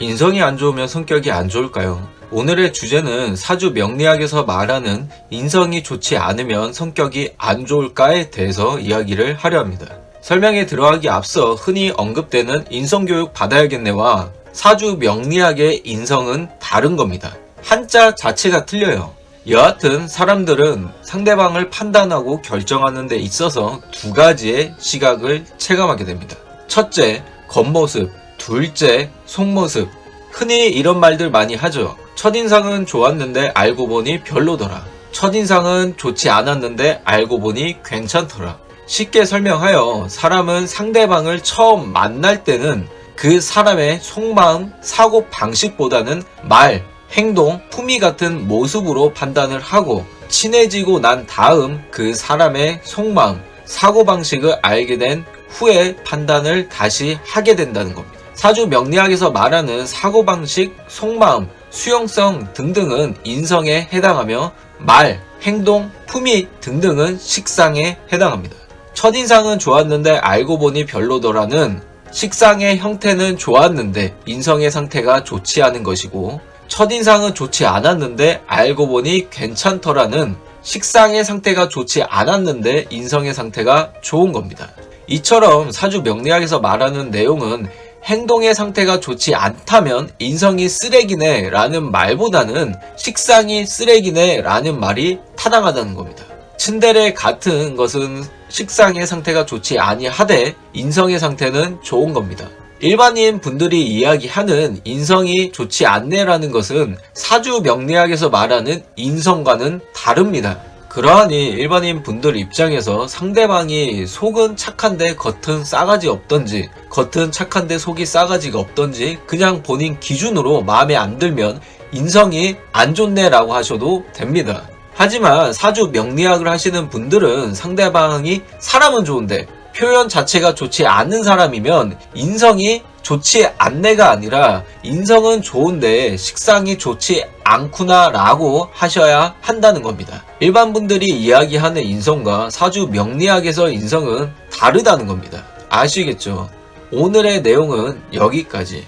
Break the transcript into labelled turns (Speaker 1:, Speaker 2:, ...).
Speaker 1: 인성이 안 좋으면 성격이 안 좋을까요? 오늘의 주제는 사주 명리학에서 말하는 인성이 좋지 않으면 성격이 안 좋을까에 대해서 이야기를 하려 합니다. 설명에 들어가기 앞서 흔히 언급되는 인성교육 받아야겠네와 사주 명리학의 인성은 다른 겁니다. 한자 자체가 틀려요. 여하튼 사람들은 상대방을 판단하고 결정하는 데 있어서 두 가지의 시각을 체감하게 됩니다. 첫째, 겉모습. 둘째, 속모습. 흔히 이런 말들 많이 하죠. 첫인상은 좋았는데 알고 보니 별로더라. 첫인상은 좋지 않았는데 알고 보니 괜찮더라. 쉽게 설명하여 사람은 상대방을 처음 만날 때는 그 사람의 속마음, 사고 방식보다는 말, 행동, 품위 같은 모습으로 판단을 하고 친해지고 난 다음 그 사람의 속마음, 사고 방식을 알게 된 후에 판단을 다시 하게 된다는 겁니다. 사주 명리학에서 말하는 사고방식, 속마음, 수용성 등등은 인성에 해당하며 말, 행동, 품위 등등은 식상에 해당합니다. 첫인상은 좋았는데 알고 보니 별로더라는 식상의 형태는 좋았는데 인성의 상태가 좋지 않은 것이고 첫인상은 좋지 않았는데 알고 보니 괜찮더라는 식상의 상태가 좋지 않았는데 인성의 상태가 좋은 겁니다. 이처럼 사주 명리학에서 말하는 내용은 행동의 상태가 좋지 않다면 인성이 쓰레기네 라는 말보다는 식상이 쓰레기네 라는 말이 타당하다는 겁니다. 츤데레 같은 것은 식상의 상태가 좋지 아니하되 인성의 상태는 좋은 겁니다. 일반인 분들이 이야기하는 인성이 좋지 않네라는 것은 사주 명리학에서 말하는 인성과는 다릅니다. 그러하니 일반인 분들 입장에서 상대방이 속은 착한데 겉은 싸가지 없던지 겉은 착한데 속이 싸가지가 없던지 그냥 본인 기준으로 마음에 안 들면 인성이 안 좋네 라고 하셔도 됩니다. 하지만 사주 명리학을 하시는 분들은 상대방이 사람은 좋은데 표현 자체가 좋지 않은 사람이면 인성이 좋지 않네가 아니라 인성은 좋은데 식상이 좋지 않구나 라고 하셔야 한다는 겁니다. 일반 분들이 이야기하는 인성과 사주 명리학에서 인성은 다르다는 겁니다. 아시겠죠? 오늘의 내용은 여기까지.